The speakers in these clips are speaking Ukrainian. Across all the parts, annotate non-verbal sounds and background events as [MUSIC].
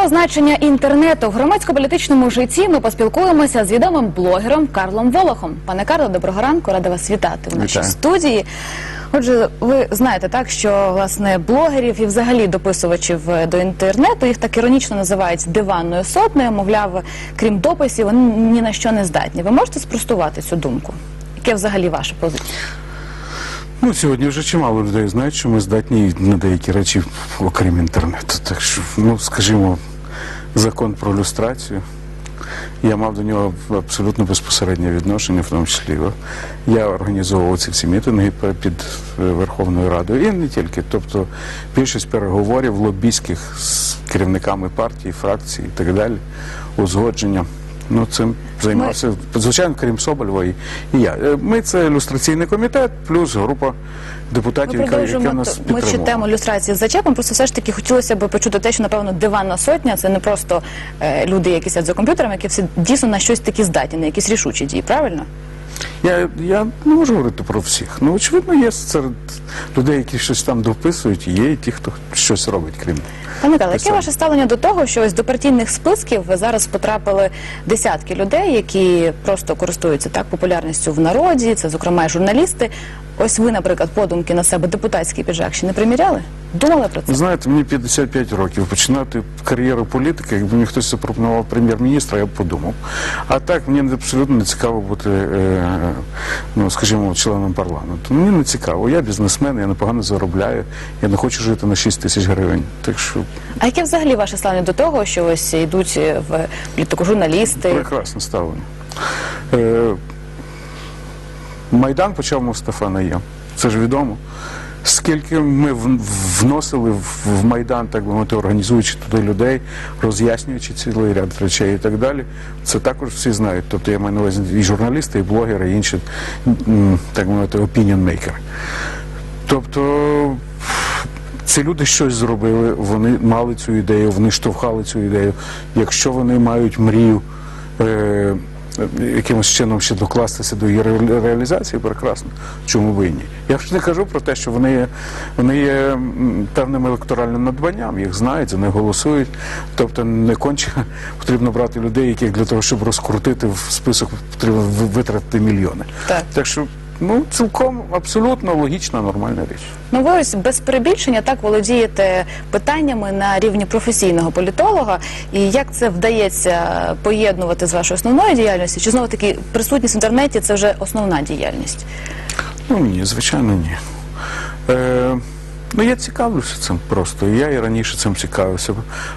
Про значення інтернету в громадсько-політичному житті ми поспілкуємося з відомим блогером Карлом Волохом. Пане Карло, доброго ранку, рада вас вітати в нашій Вітаю. студії. Отже, ви знаєте так, що власне блогерів і взагалі дописувачів е, до інтернету їх так іронічно називають диванною сотнею. Мовляв, крім дописів, вони ні на що не здатні. Ви можете спростувати цю думку? Яке взагалі ваша позиція? Ну, сьогодні вже чимало людей знають, що ми здатні на деякі речі, окрім інтернету. Так що, ну, скажімо, закон про люстрацію. Я мав до нього абсолютно безпосереднє відношення, в тому числі. Я організовував ці всі мітинги під е, Верховною Радою і не тільки. Тобто більшість переговорів лобійських з керівниками партій, фракцій і так далі, узгодження. Ну, цим займався, звичайно, крім Соболєва і, і я. Е, Ми це ілюстраційний комітет, плюс група Ми депутатів, яка, яка нас т- ми підтримувала. тему ілюстрації з зачепом. Просто все ж таки хотілося б почути те, що напевно диванна сотня це не просто е, люди, які сидять за комп'ютерами, які всі дійсно на щось такі здатні, на якісь рішучі дії. Правильно? Я, я не можу говорити про всіх. Ну, очевидно, є серед людей, які щось там дописують, і є і ті, хто щось робить, крім. Пане Михайло, яке ваше ставлення до того, що ось до партійних списків зараз потрапили десятки людей, які просто користуються так популярністю в народі, це зокрема і журналісти. Ось ви, наприклад, подумки на себе депутатський піджак ще не приміряли? Думали про це? Знаєте, мені 55 років. Починати кар'єру політики, якби мені хтось запропонував прем'єр-міністра, я б подумав. А так мені абсолютно не цікаво бути, е, ну скажімо, членом парламенту. Мені не цікаво. Я бізнесмен, я непогано заробляю, я не хочу жити на 6 тисяч гривень. Так що А яке взагалі ваше ставлення до того, що ось йдуть в політику журналісти? прекрасне ставлення. Е, Майдан почав Мустафа Наєм. Це ж відомо. Скільки ми вносили в Майдан, так би мовити, організуючи туди людей, роз'яснюючи цілий ряд речей і так далі, це також всі знають. Тобто я маю на увазі і журналісти, і блогери, і інші, так би мовити, maker. Тобто ці люди щось зробили, вони мали цю ідею, вони штовхали цю ідею. Якщо вони мають мрію е, якимось чином ще докластися до її ре- реалізації, прекрасно. Чому ви ні? Я вже не кажу про те, що вони є, вони є певним електоральним надбанням, їх знають, за них голосують. Тобто не конче потрібно брати людей, яких для того, щоб розкрутити в список, потрібно ви- витратити мільйони. Так. Так що, ну, цілком абсолютно логічна, нормальна річ. Ну, ви ось без перебільшення так володієте питаннями на рівні професійного політолога. І як це вдається поєднувати з вашою основною діяльністю? Чи знову таки присутність в інтернеті це вже основна діяльність? Ну ні, звичайно, ні. Е, ну я цікавлюся цим просто. Я і раніше цим цікавився.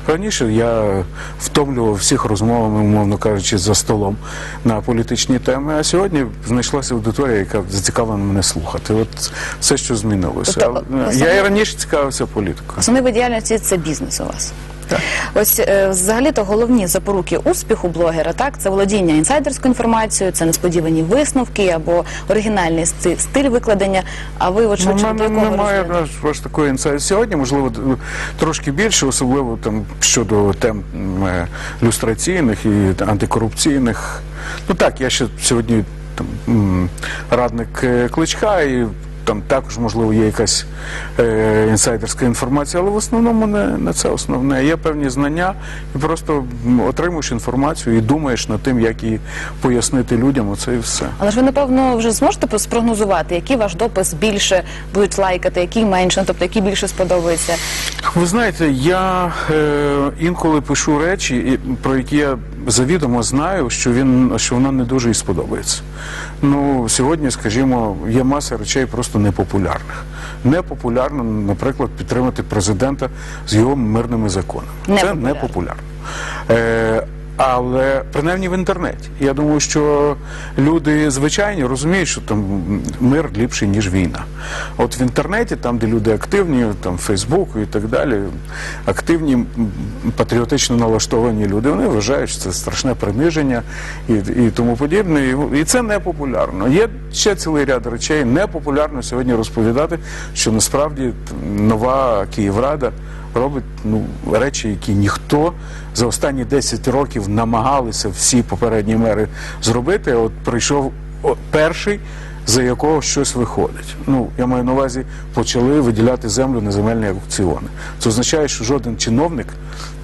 Раніше я втомлював всіх розмовами, умовно кажучи, за столом на політичні теми. А сьогодні знайшлася аудиторія, яка зацікавлена мене слухати. От все, що змінилося. Тобто, Я і раніше цікавився політикою. Основний діяльності це бізнес у вас. Так. Ось е, взагалі-то головні запоруки успіху блогера, так це володіння інсайдерською інформацією, це несподівані висновки або оригінальний стиль викладення. А ви от Ну, мене немає аж, аж такої інсайт. Сьогодні, можливо, трошки більше, особливо там щодо тем е, люстраційних і антикорупційних. Ну так, я ще сьогодні там радник е, кличка і. Там також, можливо, є якась е, інсайдерська інформація, але в основному не, не це основне. Є певні знання, і просто отримуєш інформацію і думаєш над тим, як її пояснити людям. Оце і все. Але ж ви напевно вже зможете спрогнозувати, який ваш допис більше будуть лайкати, який менше, ну, тобто який більше сподобається. Ви знаєте, я е, інколи пишу речі, про які я завідомо знаю, що він що вона не дуже і сподобається. Ну сьогодні, скажімо, є маса речей просто непопулярних. Непопулярно, наприклад, підтримати президента з його мирними законами. Це Непопулярно. непопулярно. Е, але принаймні в інтернеті. Я думаю, що люди звичайні розуміють, що там мир ліпший, ніж війна. От в інтернеті, там, де люди активні, там Фейсбуку і так далі, активні патріотично налаштовані люди, вони вважають, що це страшне приниження і, і тому подібне. І, це не популярно. Є ще цілий ряд речей. Непопулярно сьогодні розповідати, що насправді нова Київрада робить ну, речі, які ніхто за останні 10 років намагалися всі попередні мери зробити. От прийшов перший за якого щось виходить. Ну, я маю на увазі, почали виділяти землю на земельні аукціони. Це означає, що жоден чиновник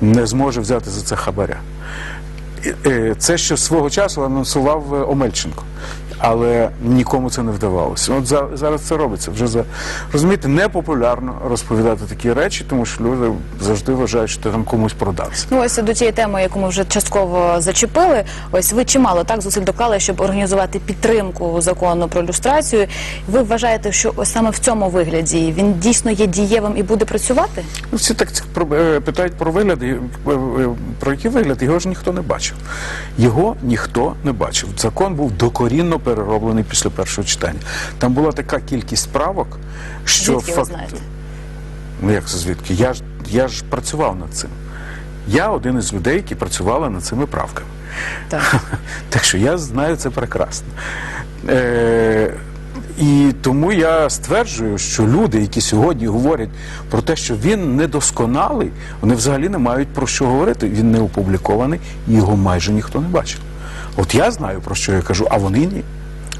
не зможе взяти за це хабаря. Е, Це що свого часу анонсував е, Омельченко. Але нікому це не вдавалося. От за, зараз це робиться. Вже за розумієте, непопулярно розповідати такі речі, тому що люди завжди вважають, що ти там комусь продався. Ну ось до тієї теми, яку ми вже частково зачепили. Ось ви чимало так зусиль доклали, щоб організувати підтримку закону про люстрацію. Ви вважаєте, що ось саме в цьому вигляді він дійсно є дієвим і буде працювати? Ну, всі так е, питають про вигляд, е, е, про який вигляд, його ж ніхто не бачив. Його ніхто не бачив. Закон був докорінно перероблений після першого читання. Там була така кількість правок, що Звідки ви факт- знаєте? Ну як це звідки? Я ж я ж працював над цим. Я один із людей, які працювали над цими правками. Так. [LAUGHS] Так що я знаю це прекрасно. Е, і тому я стверджую, що люди, які сьогодні говорять про те, що він недосконалий, вони взагалі не мають про що говорити. Він не опублікований, і його майже ніхто не бачив. От я знаю про що я кажу, а вони ні.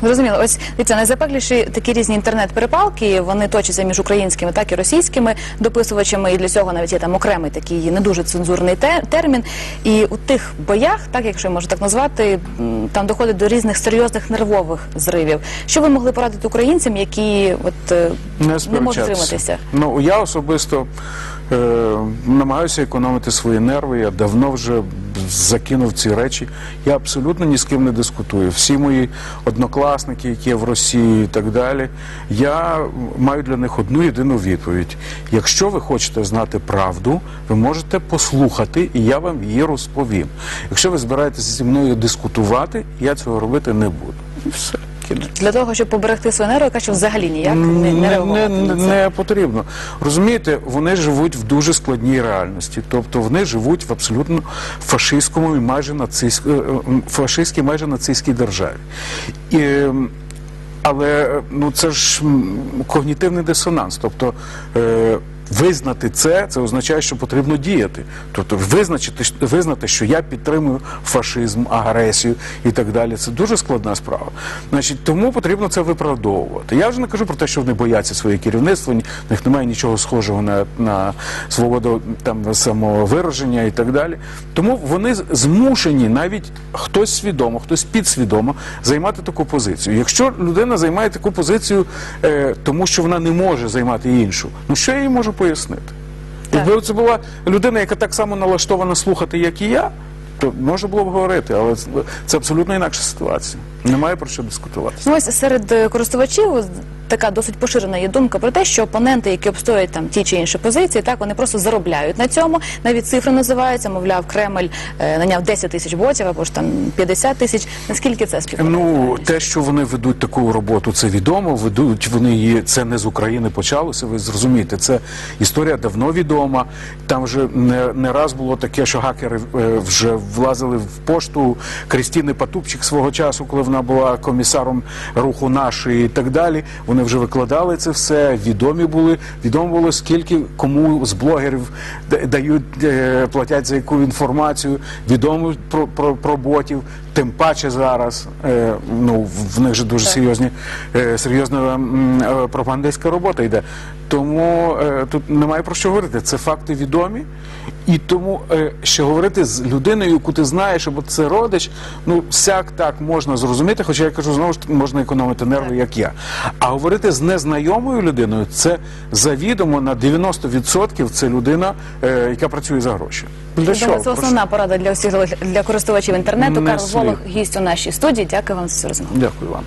Зрозуміло, ось дивіться, найзапекліші такі різні інтернет-перепалки. Вони точаться між українськими, так і російськими дописувачами. І для цього навіть є там окремий такий не дуже цензурний те- термін. І у тих боях, так якщо я можу так назвати, там доходить до різних серйозних нервових зривів. Що ви могли порадити українцям, які от е, не не можуть триматися? Ну я особисто намагаюся економити свої нерви. Я давно вже закинув ці речі. Я абсолютно ні з ким не дискутую. Всі мої однокласники, які є в Росії і так далі. Я маю для них одну єдину відповідь: якщо ви хочете знати правду, ви можете послухати, і я вам її розповім. Якщо ви збираєтеся зі мною дискутувати, я цього робити не буду. І все. Кінець. Для того, щоб поберегти нерви, яка що взагалі ніяк не, не реагувати не, на це. не потрібно. Розумієте, вони живуть в дуже складній реальності. Тобто вони живуть в абсолютно фашистському і майже нацист, е, е, фашистській, майже нацистській державі. І, але ну це ж когнітивний дисонанс. Тобто е, визнати це, це означає, що потрібно діяти. Тобто визначити, визнати, що я підтримую фашизм, агресію і так далі. Це дуже складна справа. Значить, тому потрібно це виправдовувати. Я вже не кажу про те, що вони бояться своє керівництво, ні- в них немає нічого схожого на, на свободу там самовираження і так далі. Тому вони змушені навіть хтось свідомо, хтось підсвідомо займати таку позицію. Якщо людина займає таку позицію, е, тому що вона не може займати іншу, ну що я їй можу пояснити? Так. Якби це була людина, яка так само налаштована слухати, як і я, то можна було б говорити, але це- це абсолютно інакша ситуація. Немає про що дискутувати. Ну, ось серед е, користувачів така досить поширена є думка про те, що опоненти, які обстоюють там ті чи інші позиції, так вони просто заробляють на цьому. Навіть цифри називаються, мовляв, Кремль е, наняв 10 тисяч ботів або ж там 50 тисяч. Наскільки це співпадає? Ну, те, що вони ведуть таку роботу, це відомо. Ведуть вони її. Це не з України почалося. Ви зрозумієте, це історія давно відома. Там вже не, не раз було таке, що гакери е, вже влазили в пошту Крістіни Патупчик свого часу, коли вона була комісаром руху наш і так далі. Вони вже викладали це все. Відомі були. Відомо було скільки кому з блогерів дають е, платять за яку інформацію. Відомо про, про, про ботів. Тим паче зараз е, ну в- них же дуже серйозні е, серйозна пропагандистська робота йде. Тому тут немає про що говорити. Це факти відомі, і тому ще говорити з людиною, яку ти знаєш, або це родич, ну сяк так можна зрозуміти. Хоча я кажу, знову ж можна економити нерви, як я. А говорити з незнайомою людиною це завідомо на 90% це людина, е, яка працює за гроші. Для чого? думаю, це основна порада для усіх для користувачів інтернету. Не Карл слід. Волох, гість у нашій студії. Дякую вам за цю розмову. Дякую вам.